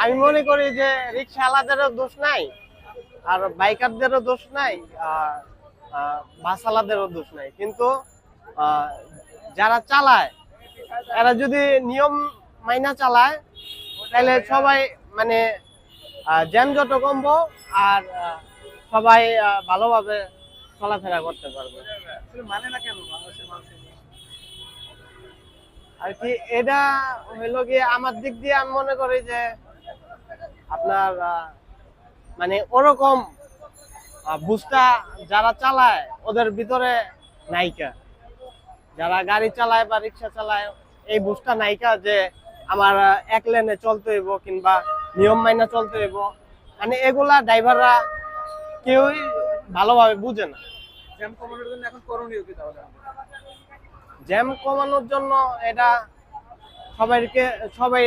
আমি মনে করি যে রিক্সাওয়ালাদেরও দোষ নাই, আর বাইকারদেরও দোষ নাই বাসওয়ালাদেরও দোষ নাই। কিন্তু যারা চালায়, এরা যদি নিয়ম মাইনা চালায়, তাহলে সবাই মানে যানজট কমবো আর সবাই ভালোভাবে চলাফেরা করতে পারবে। মানে না কেন আর কি, এটা হইল গিয়ে আমার দিক দিয়ে আমি মনে করি যে আপনার মানে ওরকম বুঝটা যারা চালায়, ওদের ভিতরে নায়িকা। যারা গাড়ি চালায় বা রিক্সা চালায়, এই বুঝটা নায়িকা যে আমার এক লেনে চলতে হইব কিংবা নিয়ম মাইনা চলতে হইব মানে এগুলা ড্রাইভাররা কেউই ভালোভাবে বুঝে না। জ্যাম এখন করণীয় কি তাহলে? জ্যাম কমানোর জন্য এটা সবাইকে সবাই